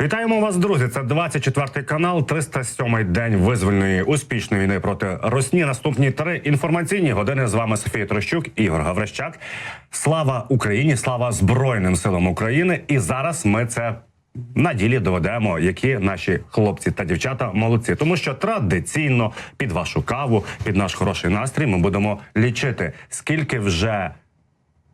Вітаємо вас, друзі. Це 24 канал, 307-й день визвольної успішної війни проти Росії. Наступні три інформаційні години з вами Софія Трощук, Ігор Гаврищак. Слава Україні! Слава Збройним силам України! І зараз ми це. На ділі доведемо, які наші хлопці та дівчата молодці, тому що традиційно під вашу каву, під наш хороший настрій, ми будемо лічити, скільки вже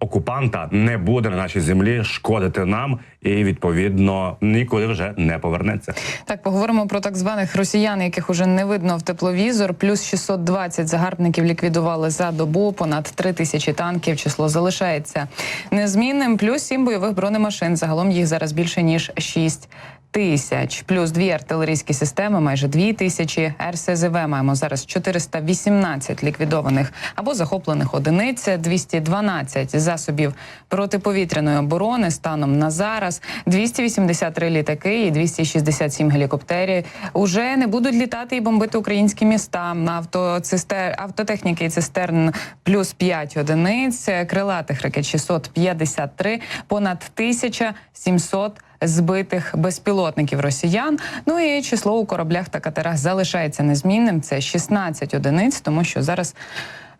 окупанта не буде на нашій землі шкодити нам, і відповідно нікуди вже не повернеться. Так, поговоримо про так званих росіян, яких уже не видно в тепловізор. Плюс 620 загарбників ліквідували за добу. Понад 3 тисячі танків. Число залишається незмінним. Плюс 7 бойових бронемашин. Загалом їх зараз більше ніж 6 тисяч. Плюс дві артилерійські системи, майже 2 тисячі. РСЗВ маємо зараз 418 ліквідованих або захоплених одиниць, 212 засобів протиповітряної оборони станом на зараз. 283 літаки і 267 гелікоптерів уже не будуть літати і бомбити українські міста. Автоцистер... автотехніки і цистерн плюс 5 одиниць, крилатих ракет 653, понад 1700 збитих безпілотників росіян. Ну і число у кораблях та катерах залишається незмінним. Це 16 одиниць, тому що зараз.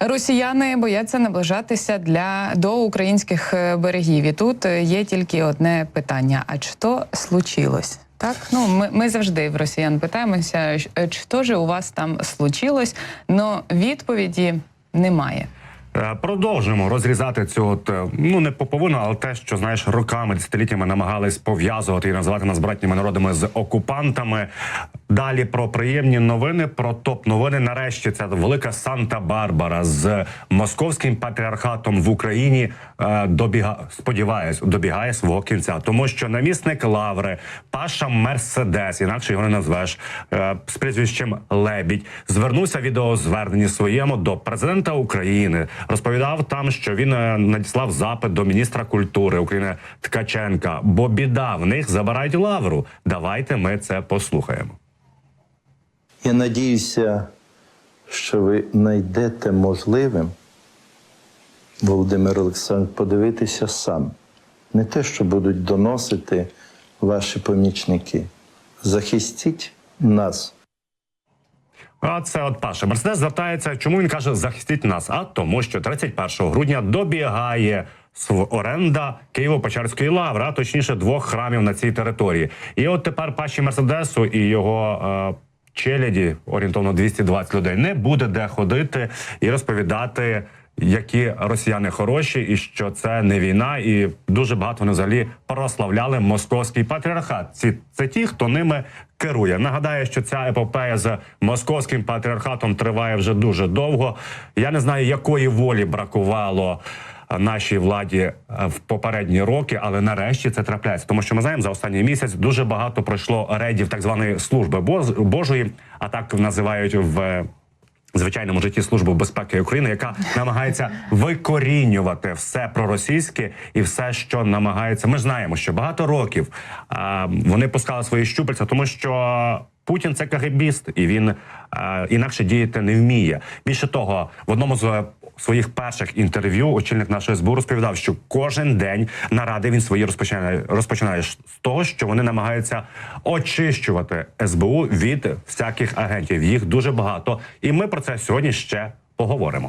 Росіяни бояться наближатися для до українських е, берегів. І тут е, є тільки одне питання: а що случилось? Так, ну ми, ми завжди в росіян питаємося, що ж у вас там случилось? Но відповіді немає. Е, Продовжуємо розрізати цю от, е, ну не поповину, але те, що знаєш, роками, десятиліттями намагались пов'язувати і називати нас братніми народами з окупантами. Далі про приємні новини, про топ новини. Нарешті ця велика Санта-Барбара з московським патріархатом в Україні е, добіга сподіваюсь, добігає свого кінця, тому що намісник Лаври, Паша Мерседес, інакше його не назвеш е, з прізвищем Лебідь, звернувся відеозверненні своєму до президента України. Розповідав там, що він е, надіслав запит до міністра культури України Ткаченка. Бо біда в них забирають лавру. Давайте ми це послухаємо. Я надіюся, що ви знайдете можливим, Володимир Олександрович, подивитися сам. Не те, що будуть доносити ваші помічники. Захистіть нас. А це от Паша Мерседес звертається. Чому він каже захистіть нас? А тому, що 31 грудня добігає оренда Києво-Печерської лаври, а точніше двох храмів на цій території. І от тепер Паші Мерседесу і його. Е- Челяді орієнтовно 220 людей не буде де ходити і розповідати, які росіяни хороші, і що це не війна, і дуже багато вони взагалі прославляли московський патріархат. Ці це ті, хто ними керує. Нагадаю, що ця епопея з московським патріархатом триває вже дуже довго. Я не знаю, якої волі бракувало нашій владі е, в попередні роки, але нарешті це трапляється. Тому що ми знаємо, за останній місяць дуже багато пройшло рейдів так званої служби Божої, а так називають в. Звичайному житті служби безпеки України, яка намагається викорінювати все проросійське і все, що намагається. Ми знаємо, що багато років а, вони пускали свої щупальця, тому що Путін це кагебіст, і він а, інакше діяти не вміє. Більше того, в одному з своїх перших інтерв'ю очільник нашої СБУ розповідав, що кожен день наради він свої розпочинає розпочинає з того, що вони намагаються очищувати СБУ від всяких агентів. Їх дуже багато, і ми про це сьогодні ще поговоримо.